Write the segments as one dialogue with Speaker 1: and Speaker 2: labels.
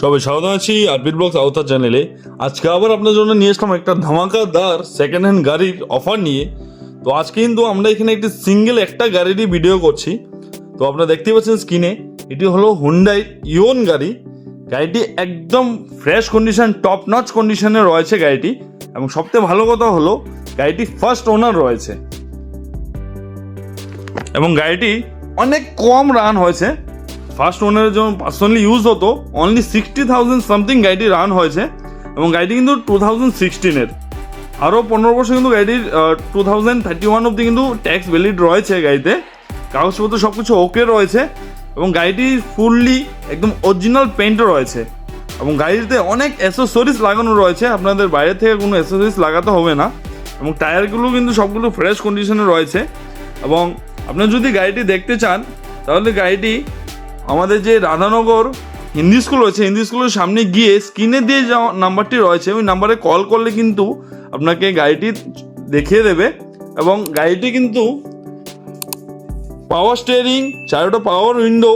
Speaker 1: সবাই স্বাগত আছি আরবিট ব্লগস আওতার চ্যানেলে আজকে আবার আপনার জন্য নিয়ে আসলাম একটা ধামাকাদার সেকেন্ড হ্যান্ড গাড়ির অফার নিয়ে। তো আজকে কিন্তু আমরা এখানে একটি সিঙ্গেল একটা গাড়িরই ভিডিও করছি। তো আপনারা দেখতেই পাচ্ছেন স্ক্রিনে এটি হলো হুন্ডাই ইওন গাড়ি। গাড়িটি একদম ফ্রেশ কন্ডিশন টপ নচ কন্ডিশনে রয়েছে গাড়িটি। এবং সবথেকে ভালো কথা হলো, গাড়িটি ফার্স্ট ওনার রয়েছে। এবং গাড়িটি অনেক কম রান হয়েছে। ফার্স্ট ওনারের যখন পার্সোনালি ইউজ হতো অনলি সিক্সটি থাউজেন্ড সামথিং গাড়িটি রান হয়েছে এবং গাড়িটি কিন্তু টু থাউজেন্ড সিক্সটিনের আরও পনেরো বছর কিন্তু গাড়িটির টু থাউজেন্ড থার্টি ওয়ান অব্দি কিন্তু ট্যাক্স ভ্যালিড রয়েছে গাড়িতে। কাগজপত্র সব কিছু ওকে রয়েছে এবং গাড়িটি ফুললি একদম অরিজিনাল পেন্ট রয়েছে। এবং গাড়িতে অনেক অ্যাসেসরিজ লাগানো রয়েছে, আপনাদের বাইরে থেকে কোনো অ্যাসেসরিজ লাগাতে হবে না। এবং টায়ারগুলো কিন্তু সবগুলো ফ্রেশ কন্ডিশনে রয়েছে। এবং আপনারা যদি গাড়িটি দেখতে চান, তাহলে গাড়িটি আমাদের যে রাধানগর হিন্দি স্কুল রয়েছে, হিন্দি স্কুলের সামনে গিয়ে স্ক্রিনে দিয়ে যে নাম্বারটি রয়েছে, ওই নাম্বারে কল করলে কিন্তু আপনাকে গাড়িটি দেখিয়ে দেবে এবং গাড়িটি কিন্তু পাওয়ার স্টিয়ারিং চারোটা পাওয়ার উইন্ডো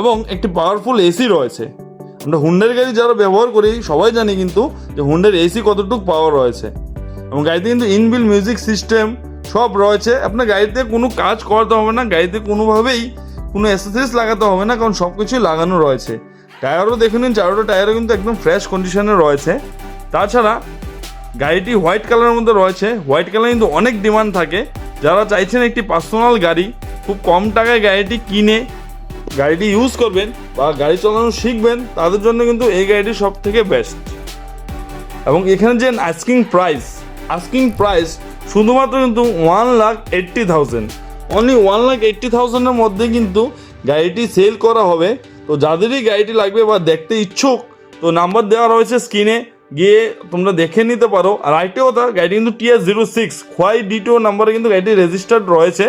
Speaker 1: এবং একটি পাওয়ারফুল এসি রয়েছে। আমরা হুন্ডার গাড়ি যারা ব্যবহার করি, সবাই জানি কিন্তু যে হুন্ডার এসি কতটুকু পাওয়ার রয়েছে। এবং গাড়িতে কিন্তু ইনবিল মিউজিক সিস্টেম সব রয়েছে। আপনার গাড়িতে কোনো কাজ করতে হবে না, গাড়িতে কোনোভাবেই কোনো অ্যাসেসরিজ লাগাতে হবে না, কারণ সব কিছুই লাগানো রয়েছে। টায়ারও দেখে নিন, চারোটা টায়ারও কিন্তু একদম ফ্রেশ কন্ডিশনে রয়েছে। তাছাড়া গাড়িটি হোয়াইট কালারের মধ্যে রয়েছে। হোয়াইট কালার কিন্তু অনেক ডিমান্ড থাকে। যারা চাইছেন একটি পার্সোনাল গাড়ি, খুব কম টাকায় গাড়িটি কিনে গাড়িটি ইউজ করবেন বা গাড়ি চালানো শিখবেন, তাদের জন্য কিন্তু এই গাড়িটি সব থেকে বেস্ট এবং এখানে যে আস্কিং প্রাইস আস্কিং প্রাইস শুধুমাত্র কিন্তু one lakh eighty thousand only one lakh eighty থাউজেন্ডের মধ্যে কিন্তু গাড়িটি সেল করা হবে। তো যাদেরই গাড়িটি লাগবে বা দেখতে ইচ্ছুক, তো নাম্বার দেওয়া রয়েছে স্ক্রিনে গিয়ে তোমরা দেখে নিতে পারো। আর আরেকটি কথা, গাড়িটি কিন্তু TS zero six Khowai DTO নাম্বারে কিন্তু গাড়িটি রেজিস্টার্ড রয়েছে।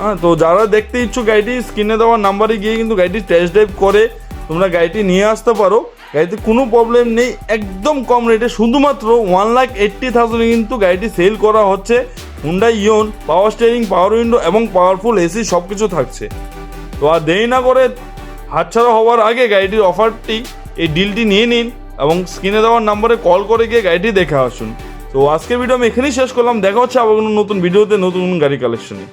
Speaker 1: হ্যাঁ তো যারা দেখতে ইচ্ছুক গাড়িটি স্ক্রিনে দেওয়ার নাম্বারে গিয়ে কিন্তু গাড়িটি টেস্ট ড্রাইভ করে। তোমরা গাড়িটি নিয়ে আসতে পারো। গাড়িতে কোনো প্রবলেম নেই। একদম কম রেটে শুধুমাত্র ওয়ান লাখ এইট্টি থাউজেন্ডে কিন্তু গাড়িটি সেল করা হচ্ছে। Hyundai Eon power steering power window এবং পাওয়ারফুল এসি সব কিছু থাকছে। তো আর দেরি না করে হাতছাড়া হওয়ার আগে গাড়িটির অফারটি এই ডিলটি নিয়ে নিন এবং স্ক্রিনে দেওয়ার নাম্বারে কল করে গিয়ে গাড়িটি দেখে আসুন। তো আজকের ভিডিও আমি এখানেই শেষ করলাম। দেখা হচ্ছে আবার কোনো নতুন ভিডিওতে নতুন গাড়ি কালেকশনে